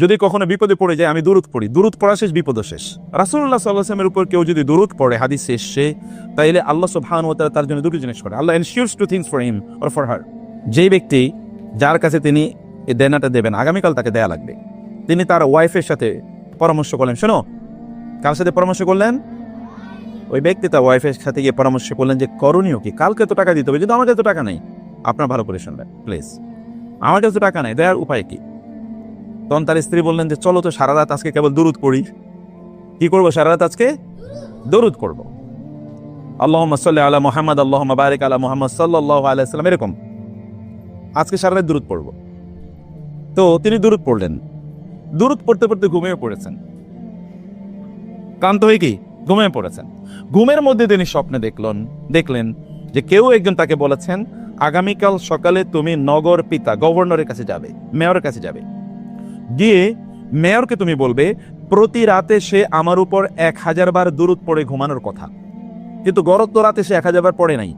যদি কখনো বিপদে পড়ে যায়, আমি দূরত পড়ি। দূরত পড়া শেষ বিপদ শেষ। রাসুল্লাহ সাল্লাহামের উপর কেউ যদি দূরত পড়ে, হাদিস শেষে তাইলে আল্লাহ সুবহান ও তাআলা তার জন্য দুটো জিনিস করে। Allah ensures two things for him or for her যেই ব্যক্তি যার কাছে তিনি এই দেনাটা দেবেন, আগামীকাল তাকে দেয়া লাগবে। তিনি তার ওয়াইফের সাথে পরামর্শ করলেন। শোনো, কার সাথে পরামর্শ করলেন? ওই ব্যক্তি তার ওয়াইফের সাথে গিয়ে পরামর্শ করলেন যে, করণীয় কি? কালকে তো টাকা দিতে হবে কিন্তু আমার তো টাকা নেই। আপনার ভালো করে শুনবেন প্লিজ আমার কাছে তো টাকা নেই দেওয়ার উপায় কি? তখন তার স্ত্রী বললেন যে, চলো তো সারা রাত আজকে কেবল দরুদ পড়ি। কি করব সারা রাত আজকে? দরুদ করব। আল্লাহ সাল্লাহ আলা মোহাম্মদ আল্লাহ বারিক আলা মোহাম্মদ সাল্লাহ আলাইসালাম এরকম। আজকে সারা রাত দূরত পড়ব। তো তিনি দূরত পড়লেন। দূরত পড়তে পড়তে ঘুমিয়ে পড়েছেন। ক্লান্ত হয়ে কি? ঘুমিয়ে পড়েছেন। ঘুমের মধ্যে তিনি স্বপ্নে দেখলেন দেখলেন যে কেউ একজন তাকে বলেছেন, আগামীকাল সকালে তুমি নগর পিতা, গভর্নরের কাছে যাবে, মেয়রের কাছে যাবে। গিয়ে মেয়রকে তুমি বলবে, প্রতি রাতে সে আমার উপর এক হাজার বার দূরত পড়ে ঘুমানোর কথা। কিন্তু গরত রাতে সে এক হাজার বার পড়ে নাই।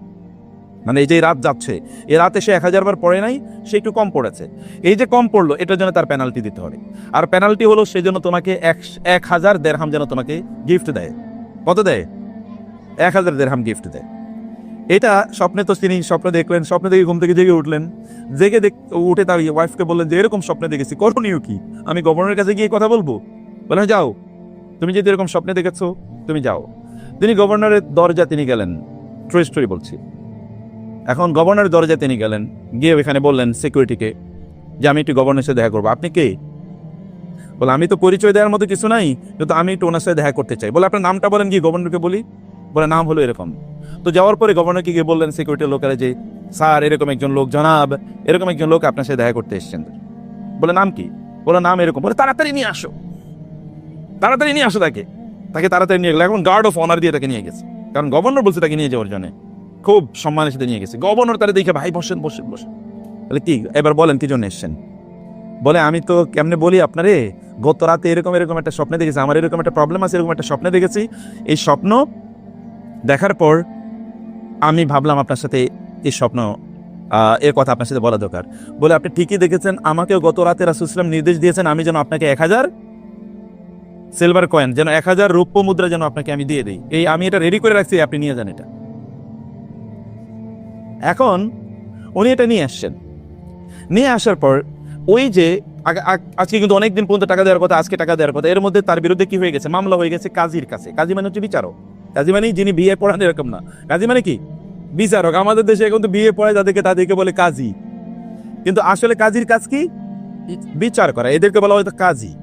মানে এই যে রাত যাচ্ছে এ রাতে সে এক হাজার বার পড়ে নাই, সে একটু কম পড়েছে। এই যে কম পড়ল, এটার জন্য তার পেনাল্টি দিতে হবে। আর পেনাল্টি হলো সেই জন্য তোমাকে এক এক হাজার দেড়হাম যেন তোমাকে গিফট দেয়। কত দেয়? এক হাজার দেড়হাম গিফট দেয়। এটা স্বপ্নে তো তিনি স্বপ্ন দেখলেন, স্বপ্নে দেখে ঘুম থেকে জেগে উঠলেন। জেগে দেখ, উঠে তার ওয়াইফকে বললেন যে, এরকম স্বপ্নে দেখেছি, করণীয় কি? আমি গভর্নরের কাছে গিয়ে কথা বলব? বলে যাও। তুমি যদি এরকম স্বপ্নে দেখেছ, তুমি যাও। তিনি গভর্নরের দরজা তিনি গেলেন। ট্রু স্টোরি বলছি। এখন গভর্নরের দরজা তিনি গেলেন, গিয়ে ওইখানে বললেন সিকিউরিটিকে যে, আমি একটু গভর্নরের সাথে দেখা করব। আপনি কে? বলে, আমি তো পরিচয় দেওয়ার মতো কিছু নাই, কিন্তু আমি একটু ওনার সাথে দেখা করতে চাই। বলে, আপনার নামটা বলেন কি গভর্নরকে বলি। বলে, নাম হলো এরকম। তো যাওয়ার পরে গভর্নরকে গিয়ে বললেন সিকিউরিটির লোকেরা যে, স্যার, এরকম একজন লোক, জানাব, এরকম একজন লোক আপনার সাথে দেখা করতে এসেছেন। বলে, নাম কি? বলে, নাম এরকম। বলে, তাড়াতাড়ি নিয়ে আসো। তাড়াতাড়ি নিয়ে আসো তাকে। তাকে তাড়াতাড়ি নিয়ে গেলো। এখন গার্ড অফ অনার দিয়ে তাকে নিয়ে গেছে। কারণ গভর্নর বলছে তাকে নিয়ে যাওয়ার জন্য। খুব সম্মানের সাথে নিয়ে গেছে। গভর্নর তারা দেখে, ভাই, বসেন বসেন বসেন। বলে, কি? এবার বলেন, কি জন্য এসছেন? বলে, আমি তো কেমনে বলি আপনারে, গত রাতে এরকম এরকম একটা স্বপ্নে দেখেছি। আমার এরকম একটা প্রবলেম আছে, এরকম একটা স্বপ্নে দেখেছি। এই স্বপ্ন দেখার পর আমি ভাবলাম আপনার সাথে এই স্বপ্ন এর কথা আপনার সাথে বলা দরকার। বলে আপনি ঠিকই দেখেছেন, আমাকেও গত রাতে রাসুসলাম নির্দেশ দিয়েছেন, আমি যেন আপনাকে এক হাজার সিলভার কয়েন যেন এক হাজার রৌপ্য মুদ্রা যেন আপনাকে আমি দিয়ে দিই। এই আমি এটা রেডি করে রাখছি, আপনি নিয়ে যান এটা। এখন উনি এটা নিয়ে আসছেন। নিয়ে আসার পর ওই যে আজকে কিন্তু অনেকদিন পর্যন্ত টাকা দেওয়ার কথা, আজকে টাকা দেওয়ার কথা, এর মধ্যে তার বিরুদ্ধে কি হয়ে গেছে? মামলা হয়ে গেছে কাজীর কাছে। কাজী মানে হচ্ছে বিচারক। কাজী মানে যিনি বিয়ে পড়ান এরকম না। কাজী মানে কি? বিচারক। আমাদের দেশে এখন তো বিয়ে পড়ায় যাদেরকে তাদেরকে বলে কাজী। কিন্তু আসলে কাজীর কাজ কি? বিচার করা। এদেরকে বলা হয়তো কাজী।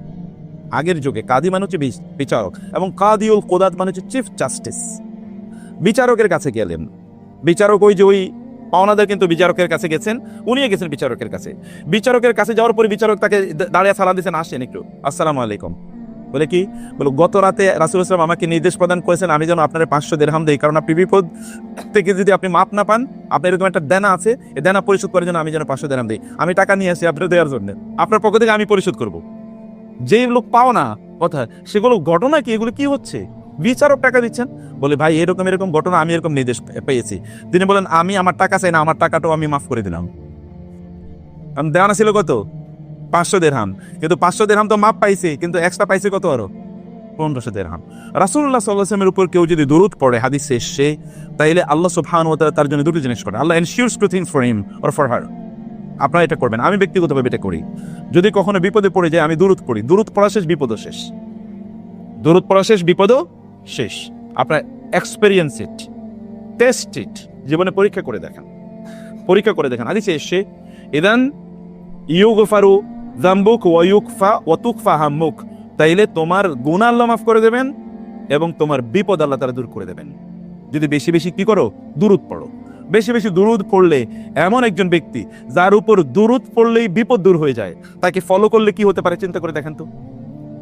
আগের যুগে কাজী মানে হচ্ছে বিচারক। এবং কাদিউল কোদাত মানে হচ্ছে চিফ জাস্টিস। বিচারকের কাছে গেলেন। বিচারক ওই যে ওই পাওনাদার কিন্তু বিচারকের কাছে গেছেন। উনিও গেছেন বিচারকের কাছে। বিচারকের কাছে যাওয়ার পরে বিচারক তাকে দাঁড়িয়ে সালাম দিয়েছেন, আসেন একটু। আসসালামু আলাইকুম। বলে কি? বলে গত রাতে রাসুল ইসলাম আমাকে নির্দেশ প্রদান করেছেন, আমি যেন আপনার পাঁচশো দেড়হাম দিই। কারণ আপনি বিপদ থেকে যদি আপনি মাপ না পান, আপনার এরকম একটা দেনা আছে এই দেনা পরিশোধ করার জন্য আমি যেন পাঁচশো দেড়হাম দিই। আমি টাকা নিয়ে আসি আপনার দেওয়ার জন্য। আপনার পক্ষ থেকে আমি পরিশোধ করব। যেই লোক পাও না, কথা, সেগুলো ঘটনা কি? এগুলো কি হচ্ছে? বিচারক টাকা দিচ্ছেন? বলে, ভাই, এরকম এরকম ঘটনা আমি এরকম নির্দেশ পেয়েছি। তিনি বলেন, আমি, আমার টাকা চাই না, আমার টাকাটাও আমি মাফ করে দিলাম। কারণ দেওয়ানা ছিল কত? পাঁচশো দেড়হাম। কিন্তু পাঁচশো দেড়হাম তো মাপ পাইছে, কিন্তু এক্সট্রা পাইছে কত আরও? পনেরোশো দেড়হাম। রাসুল্লাহ সাল্লাহামের উপর কেউ যদি দরুদ পড়ে, হাদিস এসছে তাইলে আল্লাহ সুবহান ও তার জন্য দুটো জিনিস করে। Allah ensures two things for him or for her আপনারা এটা করবেন। আমি ব্যক্তিগতভাবে এটা করি। যদি কখনো বিপদে পড়ে যায়, আমি দূরত পড়ি দূরত পড়া শেষ, বিপদও শেষ। দূরত পড়া শেষ, বিপদও শেষ। আপনার এক্সপেরিয়েন্স ইট টেস্ট ইট জীবনে পরীক্ষা করে দেখেন। পরীক্ষা করে দেখেন। আদিসে এসে ইদান ইউগফারু জাম্বুক ওয়ুকফা ওয়াতুকফা হাম্মুক। তাইলে তোমার গুণ আল্লাহ মাফ করে দেবেন এবং তোমার বিপদ আল্লাহ তারা দূর করে দেবেন। যদি বেশি বেশি কি করো? দূরত পড়ো। বেশি বেশি দুরুদ পড়লে এমন একজন ব্যক্তি যার উপর দুরুদ পড়লেই বিপদ দূর হয়ে যায়, তাকে ফলো করলে কি হতে পারে চিন্তা করে দেখেন তো?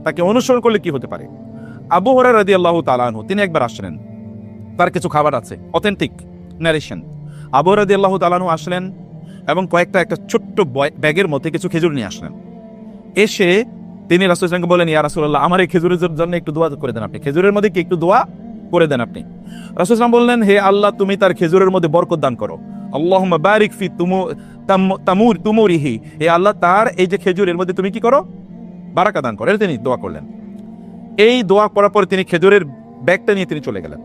তাকে অনুসরণ করলে কি হতে পারে? আবু হরা রাদি আল্লাহ তালানহু তিনি একবার আসলেন। তার কিছু খাবার আছে অথেন্টিক ন্যারেশন আবু রাদি আল্লাহ তালানহু আসলেন এবং কয়েকটা একটা ছোট্ট ব্যাগের মধ্যে কিছু খেজুর নিয়ে আসলেন। এসে তিনি রাসুল ইসলামকে বলেন, ইয়া রাসুল্লাহ আমার এই খেজুরের জন্য একটু দোয়া করে দেন আপনি। খেজুরের মধ্যে কি একটু দোয়া করে দেন আপনি? রাসুল ইসলাম বললেন, হে আল্লাহ, তুমি তার খেজুরের মধ্যে বরকত দান করো। আল্লাহ বারিক ফি তুমু তামুর, তুমুরিহি। হে আল্লাহ, তার এই যে খেজুরের মধ্যে তুমি কি করো? বারাকা দান করে। তিনি দোয়া করলেন। এই দোয়া করার পরে তিনি খেজুরের ব্যাগটা নিয়ে তিনি চলে গেলেন।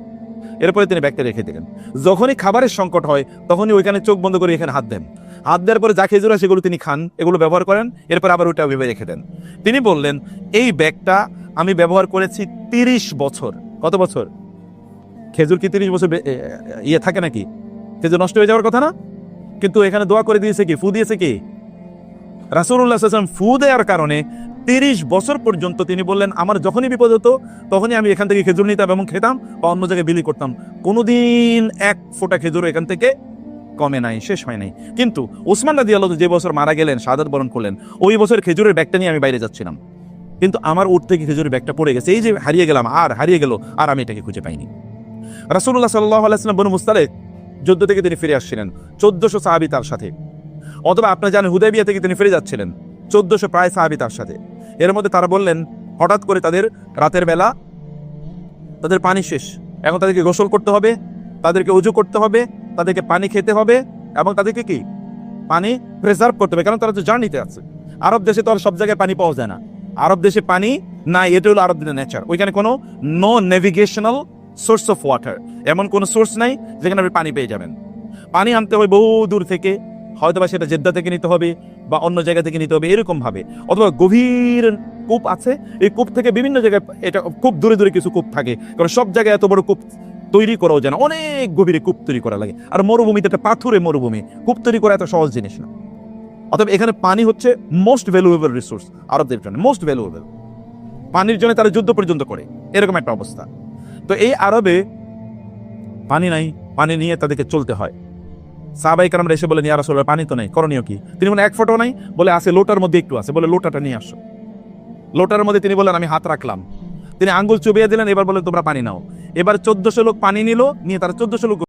এরপরে তিনি ব্যাগটা রেখে দিলেন। যখনই খাবারের সংকট হয়, তখনই ওইখানে চোখ বন্ধ করে এখানে হাত দেন। হাত দেওয়ার পরে যা খেজুর হয় সেগুলো তিনি খান, এগুলো ব্যবহার করেন, এরপর আবার ওইটা ভেবে রেখে দেন। তিনি বললেন, এই ব্যাগটা আমি ব্যবহার করেছি তিরিশ বছর। কত বছর? খেজুর কি তিরিশ বছর ইয়ে থাকে নাকি? খেজুর নষ্ট হয়ে যাওয়ার কথা না? কিন্তু এখানে দোয়া করে দিয়েছে কি? ফু দিয়েছে কি? রাসুল্লাহ ফু দেওয়ার কারণে তিরিশ বছর পর্যন্ত তিনি বললেন, আমার যখনই বিপদ হতো, তখনই আমি এখান থেকে খেজুর নিতাম এবং খেতাম বা অন্য জায়গায় বিলি করতাম। কোনোদিন এক ফোঁটা খেজুর এখান থেকে কমে নাই, শেষ হয় নাই। কিন্তু ওসমান রাজি আল্লাহ যে বছর মারা গেলেন সাদাত বরণ করলেন, ওই বছর খেজুরের ব্যাগটা নিয়ে আমি বাইরে যাচ্ছিলাম। কিন্তু আমার উঠ থেকে খেজুরের ব্যাগটা পড়ে গেছে। এই যে হারিয়ে গেলাম, আর হারিয়ে গেল, আর আমি এটাকে খুঁজে পাইনি। রাসুল্লাহ সাল্লাহ আলাইসলাম বনু মুস্তালেক যুদ্ধ থেকে তিনি ফিরে আসছিলেন, চোদ্দশো সাহাবি তার সাথে। অথবা আপনার জানেন, হুদাইবিয়া থেকে তিনি ফিরে যাচ্ছিলেন, চোদ্দশো প্রায় সাহাবি তার সাথে। এর মধ্যে তারা বললেন, হঠাৎ করে তাদের রাতের বেলা তাদের পানি শেষ, এখন তাদেরকে গোসল করতে হবে তাদেরকে উজু করতে হবে, তাদেরকে পানি খেতে হবে এবং তাদেরকে কি? পানি প্রিজার্ভ করতে হবে, কারণ তারা তো জার্নিতে আছে। আরব দেশে তো আর সব জায়গায় পানি পাওয়া যায় না। আরব দেশে পানি নাই এটা হলো আরবদের নেচার ওইখানে কোনো no navigational source of water এমন কোনো সোর্স নাই যেখানে আপনি পানি পেয়ে যাবেন। পানি আনতে হবে বহু দূর থেকে হয়তো বা সেটা জেদ্দা থেকে নিতে হবে বা অন্য জায়গা থেকে নিতে হবে এরকম ভাবে অথবা গভীর কূপ আছে, এই কূপ থেকে বিভিন্ন জায়গায় এটা খুব দূরে দূরে কিছু কূপ থাকে, কারণ সব জায়গায় এত বড় কূপ তৈরি করাও যেন অনেক গভীরে কূপ তৈরি করা লাগে। আর মরুভূমিতে একটা পাথুরে মরুভূমি। কূপ তৈরি করা এত সহজ জিনিস না। অতএব এখানে পানি হচ্ছে মোস্ট ভ্যালুয়েবল রিসোর্স আরবদের জন্য মোস্ট ভ্যালুয়েবল পানির জন্য তারা যুদ্ধ পর্যন্ত করে। এরকম একটা অবস্থা। তো এই আরবে পানি নাই, পানি নিয়ে তাদেরকে চলতে হয়। সাহাবাই কারামরা এসে বলেন ইয়ার আসলে পানি তো নেই, করণীয় কি? তিনি বলেন, এক ফটো নাই। বলে, আছে, লোটার মধ্যে একটু আছে। বলে, লোটাটা নিয়ে আসো। লোটার মধ্যে তিনি বলেন, আমি হাত রাখলাম। তিনি আঙ্গুল চুবিয়ে দিলেন, এবার বলেন তোমরা পানি নাও। এবার চোদ্দশো লোক পানি নিল, নিয়ে তারা চোদ্দশো লোক